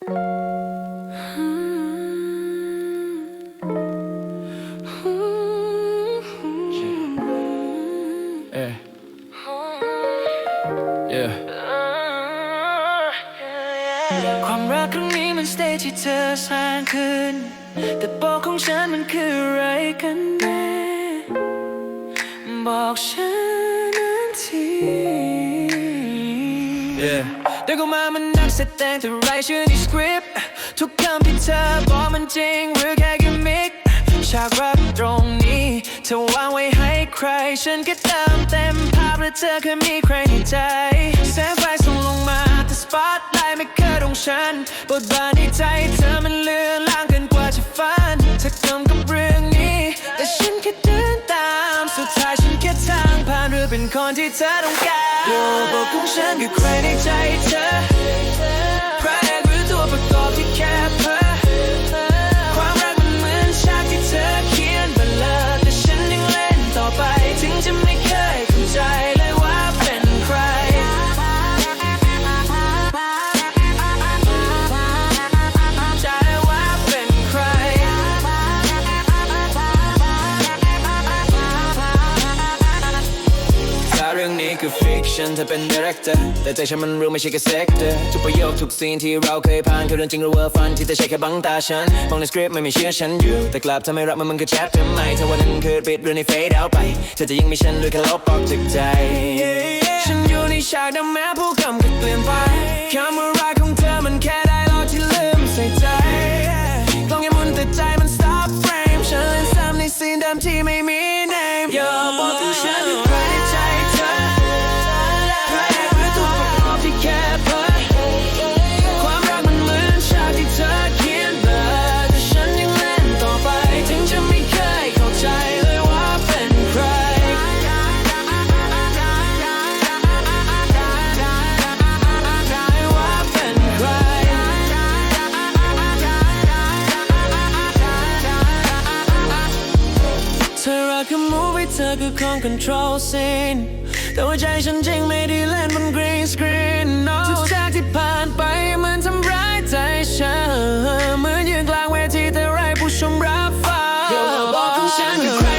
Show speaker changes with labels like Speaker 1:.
Speaker 1: Yeah. Yeah. ความรักครั้งนี้มันสเตจที่เธอสร้างขึ้น แต่บอกของฉันมันคืออะไรกันแน่ บอกฉันนั้นที Yeah เดี๋ยวก็มามันนักแสดงแต่ไรชื่อในสคริปต์ทุกคำที่เธอบอกมันจริงหรือแค่กิมมิคฉากรักตรงนี้เธอวางไว้ให้ใคร ฉันก็เติมเต็มภาพและเธอเคยมีใครในใจ แสงไฟส่องลงมาแต่สปอตไลท์ไม่เคยตรงฉันบทบาทในใจเธอ ที่เธอต้องการโยบอกของฉันคือใครในใจเธอ คือฟิกชันเธอเป็นดีเรคเตอร์แต่ใจฉันมันรู้ไม่ใช่แค่เซกเตอร์ทุกประโยคทุกซีนที่เราเคยผ่านคือเรื่องจริงหรือว่าฝันที่เธอใช้แค่บังตาฉันมองในสคริปต์ไม่มีเชื่อฉันอยู่ แต่กลับทำให้รักมันมันคือแชททำไมเธอวันนั้นคือปิดเรื่องในเฟซเอาไปเธอจะยังมีฉันหรือแค่ลบออกจากใจ ฉันอยู่ในฉากแต่แม้ผู้กำกับเปลี่ยนไปคำว่ารักของเธอมันแค่ได้รอกที่ลืมใส่ใจกล้องยังมุนแต่ใจมัน stop frame ฉันเล่นซ้ำในซีนเดิมที่ไม่มี name อย่าบอกถึงฉัน ธอคือคอนโทรลเซนแต่ว่าใจฉันจริงไม่ได้เล่นบนกรีนสกรีนทุกฉากที่ผ่านไปมันทำร้ายใจฉันเหมือนยืนกลางเวทีแต่ไรผู้ชมรับฟังเดี๋ยวบอกของฉันคือ